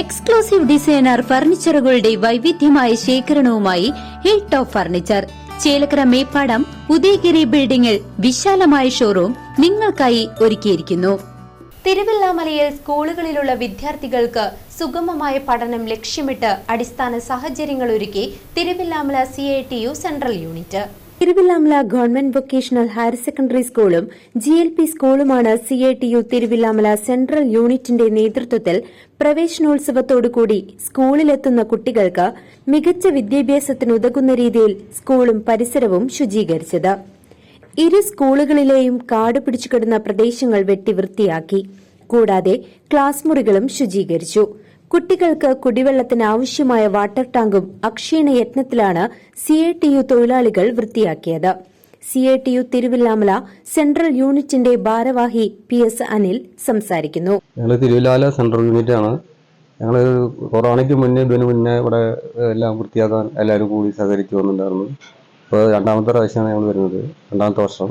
Exclusive designer ഫർണിച്ചറുകളുടെ വൈവിധ്യമായ ശേഖരണവുമായി hill top furniture Chelakkara Meppadam Udayagiri ബിൽഡിംഗിൽ വിശാലമായ ഷോറൂം നിങ്ങൾക്കായി ഒരുക്കിയിരിക്കുന്നു. തിരുവല്ലാമലയിൽ സ്കൂളുകളിലുള്ള വിദ്യാർത്ഥികൾക്ക് സുഗമമായ പഠനം ലക്ഷ്യമിട്ട് അടിസ്ഥാന സാഹചര്യങ്ങൾ ഒരുക്കി Thiruvillamala C central unit Thiruvillamala government vocational higher secondary സ്കൂളും G L P സ്കൂളുമാണ് C I T U Thiruvillamala central യൂണിറ്റിന്റെ നേതൃത്വത്തിൽ പ്രവേശനോത്സവത്തോടുകൂടി സ്കൂളിലെത്തുന്ന കുട്ടികൾക്ക് മികച്ച വിദ്യാഭ്യാസത്തിനുതകുന്ന രീതിയിൽ സ്കൂളും പരിസരവും ശുചീകരിച്ചത്. ഇരു സ്കൂളുകളിലെയും കാട് പിടിച്ചുകിടന്ന പ്രദേശങ്ങൾ വെട്ടി വൃത്തിയാക്കി. കൂടാതെ ക്ലാസ് മുറികളും ശുചീകരിച്ചു. കുട്ടികൾക്ക് കുടിവെള്ളത്തിന് ആവശ്യമായ വാട്ടർ ടാങ്കും അക്ഷീണ യത്നത്തിലാണ് സി എ ടി യു തൊഴിലാളികൾ വൃത്തിയാക്കിയത്. C A T U Thiruvillamala central യൂണിറ്റിന്റെ ഭാരവാഹി പി എസ് അനിൽ സംസാരിക്കുന്നു. ഞങ്ങൾ തിരുവില്ലാമല സെൻട്രൽ യൂണിറ്റ് ആണ് ഞങ്ങൾ കൊറോണയ്ക്ക് മുന്നേ ഇതിന് മുന്നേ ഇവിടെ എല്ലാം വൃത്തിയാക്കാൻ എല്ലാവരും കൂടി സഹകരിച്ചു വന്നിട്ടുണ്ടായിരുന്നു. ഇപ്പോൾ രണ്ടാമത്തെ പ്രാവശ്യമാണ് ഞങ്ങൾ വരുന്നത്. രണ്ടാമത്തെ വർഷം.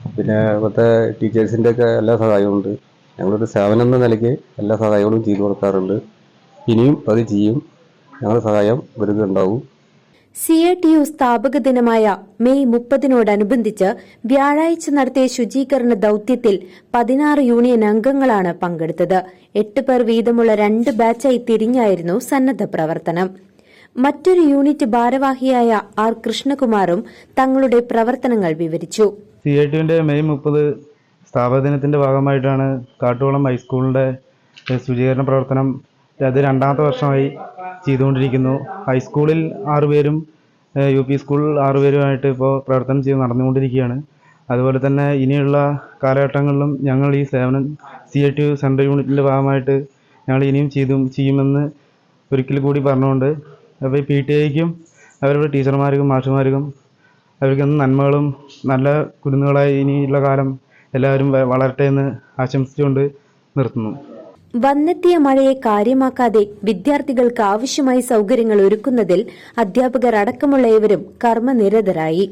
പിന്നെ ഇവിടുത്തെ ടീച്ചേഴ്സിന്റെ ഒക്കെ എല്ലാ സഹായവും ഉണ്ട്. ഞങ്ങളൊരു സേവനം എന്ന നിലയ്ക്ക് എല്ലാ സഹായങ്ങളും ചെയ്തു കൊടുക്കാറുണ്ട്. ഇനിയും അത് ചെയ്യും. ഞങ്ങളുടെ സഹായം വരുന്നുണ്ടാവും. സി ഐ ടി യു സ്ഥാപക ദിനമായ മെയ് മുപ്പതിനോടനുബന്ധിച്ച് വ്യാഴാഴ്ച നടത്തിയ ശുചീകരണ ദൌത്യത്തിൽ പതിനാറ് യൂണിയൻ അംഗങ്ങളാണ് പങ്കെടുത്തത്. എട്ട് പേർ വീതമുള്ള രണ്ട് ബാച്ചായി തിരിഞ്ഞായിരുന്നു സന്നദ്ധ പ്രവർത്തനം. മറ്റൊരു യൂണിറ്റ് ഭാരവാഹിയായ ആർ കൃഷ്ണകുമാറും തങ്ങളുടെ പ്രവർത്തനങ്ങൾ വിവരിച്ചു. സി ഐ ടിയുടെ മെയ് മുപ്പത് സ്ഥാപക ദിനത്തിന്റെ ഭാഗമായിട്ടാണ് കാട്ടുകുളം ഹൈസ്കൂളിന്റെ ശുചീകരണ പ്രവർത്തനം അത് രണ്ടാമത്തെ വർഷമായി ചെയ്തുകൊണ്ടിരിക്കുന്നു. ഹൈസ്കൂളിൽ ആറുപേരും യു പി സ്കൂളിൽ ആറുപേരുമായിട്ട് ഇപ്പോൾ പ്രവർത്തനം ചെയ്ത് നടന്നുകൊണ്ടിരിക്കുകയാണ്. അതുപോലെ തന്നെ ഇനിയുള്ള കാലഘട്ടങ്ങളിലും ഞങ്ങൾ ഈ സേവനം സി ഐ ടി സെൻട്രൽ യൂണിറ്റിന്റെ ഭാഗമായിട്ട് ഞങ്ങൾ ഇനിയും ചെയ്തു ചെയ്യുമെന്ന് ഒരിക്കൽ കൂടി പറഞ്ഞുകൊണ്ട് അപ്പോൾ ഈ പി ടി ഐക്കും അവരുടെ ടീച്ചർമാർക്കും മാഷുമാർക്കും അവർക്കൊന്ന് നന്മകളും നല്ല കുരുന്നുകളായി ഇനിയുള്ള കാലം എല്ലാവരും വളരട്ടെ എന്ന് ആശംസിച്ചുകൊണ്ട് നിർത്തുന്നു. വന്നെത്തിയ മഴയെ കാര്യമാക്കാതെ വിദ്യാർത്ഥികൾക്ക് ആവശ്യമായ സൌകര്യങ്ങൾ ഒരുക്കുന്നതിൽ അധ്യാപകർ അടക്കമുള്ളവരും കർമ്മനിരതരായി.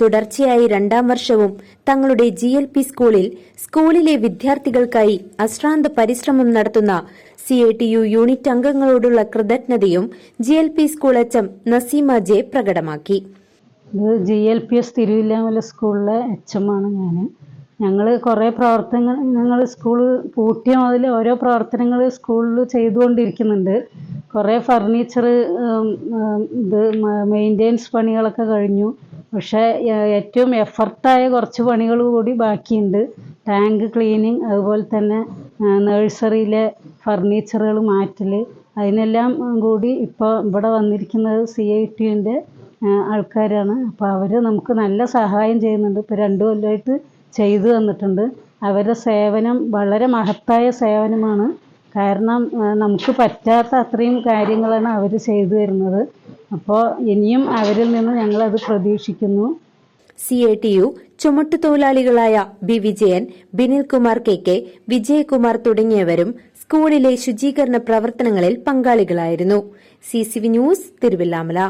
തുടർച്ചയായി രണ്ടാം വർഷവും തങ്ങളുടെ ജി എൽ പി സ്കൂളിൽ സ്കൂളിലെ വിദ്യാർത്ഥികൾക്കായി അശ്രാന്ത പരിശ്രമം നടത്തുന്ന C I T U unit അംഗങ്ങളോടുള്ള കൃതജ്ഞതയും G L P school H Naseema J പ്രകടമാക്കി G L P S Thiruvillamala സ്കൂളിലെ എച്ച് ആണ് ഞാൻ ഞങ്ങൾ കുറേ പ്രവർത്തനങ്ങൾ ഞങ്ങൾ സ്കൂൾ പൂട്ടിയ മുതൽ ഓരോ പ്രവർത്തനങ്ങൾ സ്കൂളിൽ ചെയ്തുകൊണ്ടിരിക്കുന്നുണ്ട്. കുറേ ഫർണിച്ചർ ഇത് മെയിന്റെനൻസ് പണികളൊക്കെ കഴിഞ്ഞു. പക്ഷേ ഏറ്റവും എഫർട്ടായ കുറച്ച് പണികൾ കൂടി ബാക്കിയുണ്ട്. ടാങ്ക് ക്ലീനിങ് അതുപോലെ തന്നെ നഴ്സറിയിലെ ഫർണിച്ചറുകൾ മാറ്റൽ അതിനെല്ലാം കൂടി ഇപ്പോൾ ഇവിടെ വന്നിരിക്കുന്നത് സി ഐ ടിന്റെ ആൾക്കാരാണ്. അപ്പോൾ അവർ നമുക്ക് നല്ല സഹായം ചെയ്യുന്നുണ്ട്. ഇപ്പോൾ രണ്ട് കൊല്ലമായിട്ട് ചെയ്തു തന്നിട്ടുണ്ട്. അവരുടെ സേവനം വളരെ മഹത്തായ സേവനമാണ്. കാരണം നമുക്ക് പറ്റാത്ത അത്രയും കാര്യങ്ങളാണ് അവർ ചെയ്തു തരുന്നത്. അപ്പോൾ ഇനിയും അവരിൽ നിന്ന് ഞങ്ങളത് പ്രതീക്ഷിക്കുന്നു. C A T U ചുമട്ടുതൊഴിലാളികളായ B Vijayan Binil Kumar K K Vijayakumar തുടങ്ങിയവരും സ്കൂളിലെ ശുചീകരണ പ്രവർത്തനങ്ങളിൽ പങ്കാളികളായിരുന്നു. C C V news Thiruvillamala.